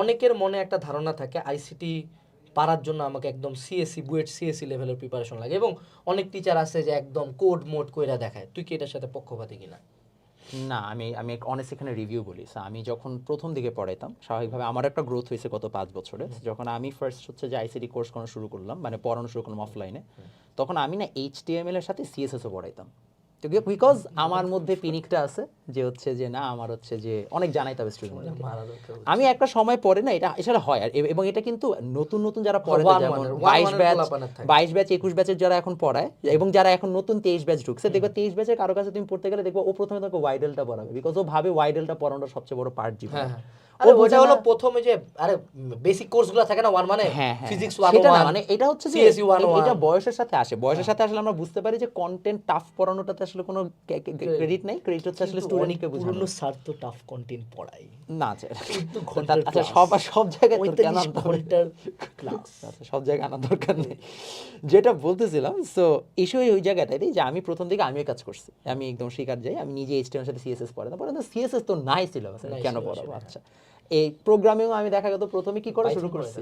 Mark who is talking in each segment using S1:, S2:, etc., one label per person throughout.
S1: অনেকের মনে একটা ধারণা থাকে আইসিটি পারার জন্য আমাকে একদম সিএসসি বুয়েট সিএসসি লেভেলের প্রিপারেশন লাগে এবং অনেক টিচার আছে যে একদম কোড মোড কইরা দেখায়। তুই কি এটার সাথে পক্ষপাতী কিনা?
S2: না আমি আমি অনেক এখানে রিভিউ বলি। আমি যখন প্রথম দিকে পড়াইতাম স্বাভাবিকভাবে আমার একটা গ্রোথ হয়েছে গত পাঁচ বছরে। যখন আমি ফার্স্ট হচ্ছে যে আইসিডি কোর্স করা শুরু করলাম মানে পড়ানো শুরু করলাম অফলাইনে তখন আমি না এইচটিএমএল এর সাথে সিএসএসও পড়াইতাম। বিকজ আমার মধ্যে পিনিকটা আছে যে হচ্ছে যে না আমার হচ্ছে যে অনেক জানাইতে হবে স্টুডেন্ট আমি একটা সময় পরে না এটা এছাড়া হয় আর এবং এটা কিন্তু নতুন নতুন যারা পড়ে যেমন বাইশ ব্যাচ বাইশ ব্যাচ একুশ ব্যাচের যারা এখন পড়ায় এবং যারা এখন নতুন তেইশ ব্যাচ ঢুকছে দেখবে তেইশ ব্যাচের কারও কাছে তুমি পড়তে গেলে দেখবে ও প্রথমে তোমাকে ওয়াইডেলটা পড়াবে বিকজ ও ভাবে ওয়াইডেলটা পড়ানোর সবচেয়ে বড় পার্ট জীবন।
S1: হ্যাঁ হ্যাঁ।
S2: ও
S1: আরে হলো প্রথমে যে আরে বেসিক কোর্সগুলো থাকে না ওয়ান মানে ফিজিক্স। ওয়ান
S2: সেটা না মানে এটা হচ্ছে যে
S1: CSE 101
S2: এ- এটা বয়সের সাথে আসে। বয়সের সাথে আসলে আমরা বুঝতে পারি যে কন্টেন্ট টাফ পড়ানোটাতে আসলে কোনো ক্রেডিট নাই ক্রেডিট হচ্ছে আসলে স্টুডেন্টকে বোঝানো।
S1: পুরনো স্যার তো টাফ কন্টেন্ট পড়াই
S2: না আচ্ছা
S1: কিন্তু ঘণ্টার
S2: আচ্ছা সব সব জায়গায় তোর কেন
S1: ঘণ্টার ক্লাস
S2: আচ্ছা, সব জায়গায় আনার দরকার নেই। যেটা বলতেছিলাম সো ইস্যু ওই জায়গাটাই যে আমি প্রথম দিকে আমিও কাজ করছি। আমি একদম শিকার যাই আমি নিজে সাথে সিএসএস পড়াতাম পরে সিএসএস তো নাই সিলেবাস কেন পড়াবো। আচ্ছা এই প্রোগ্রামিং আমি দেখা গেল প্রথমে কি করা শুরু করছি।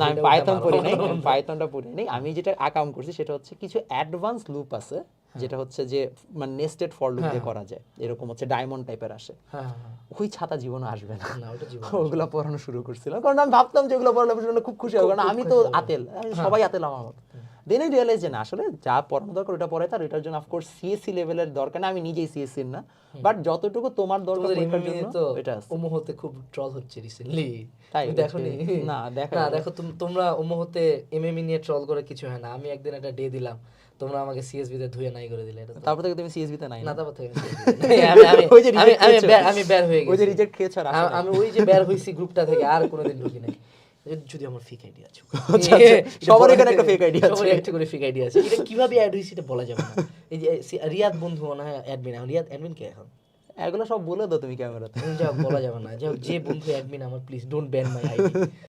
S1: না
S2: আমি পাইথন পড়ি নাই পাইথনটা পড়ি নাই। আমি যেটা আকাম করছি সেটা হচ্ছে কিছু অ্যাডভান্স লুপ আছে যেটা হচ্ছে যে মানে নেস্টেড ফর লুপ দিয়ে করা যায়। এরকম হচ্ছে ডায়মন্ড টাইপের আসে।
S1: হ্যাঁ হ্যাঁ, হ্যাঁ।
S2: ওই ছাতা জীবনে আসবে না।
S1: না ওটা জীবন
S2: ওগুলো পড়ানো শুরু করছিলাম। কারণ আমি ভাবতাম যে ওগুলো পড়ালে খুব খুশি হবে। কারণ আমি তো আতেল। সবাই আতেল আমার মতো। দেন আই রিয়েলাইজ যে না আসলে যা পড়ানো দরকার ওটা পড়ে তার এটার জন্য অফকোর্স সিএসসি লেভেলের দরকার না আমি নিজেই সিএসসি না বাট যতটুকু তোমার দরকার
S1: MMA
S2: জন্য
S1: তো
S2: এটা আছে
S1: ওমোহতে খুব ট্রল হচ্ছে রিসেন্টলি
S2: তাই হচ্ছে? না, দেখা
S1: না দেখো তুম- তোমরা ওমোহতে এমএমই নিয়ে ট্রল করে কিছু হয় না আমি একদিন একটা ডে দিলাম তোমরা আমাকে সিএসবি তে ধুয়ে নাই করে দিলে এটা
S2: তারপর থেকে তুমি সিএসবি তে নাই
S1: না তারপর থেকে আমি। আমি আমি- বের- হয়ে
S2: ওই যে রিজেক্ট খেয়েছ।
S1: আমি ওই যে বের হইছি গ্রুপটা থেকে আর কোনোদিন ঢুকি নাই যদি- আমার ফেক আইডি আছে।
S2: আচ্ছা, আচ্ছা। সবার এখানে একটা ফেক ID আছে।
S1: সবার একটা করে ফেক আইডি আছে। এটা কীভাবে অ্যাড হইছে এটা বলা যাবে না। এই যে রিয়াদ বন্ধু মনে হয় অ্যাডমিন এখন রিয়াদ অ্যাডমিন কে এখন?
S2: এগুলো সব বলে দাও তুমি ক্যামেরাতে।
S1: যাও বলা যাবে না। যে বন্ধু অ্যাডমিন আমার please don't ban my ID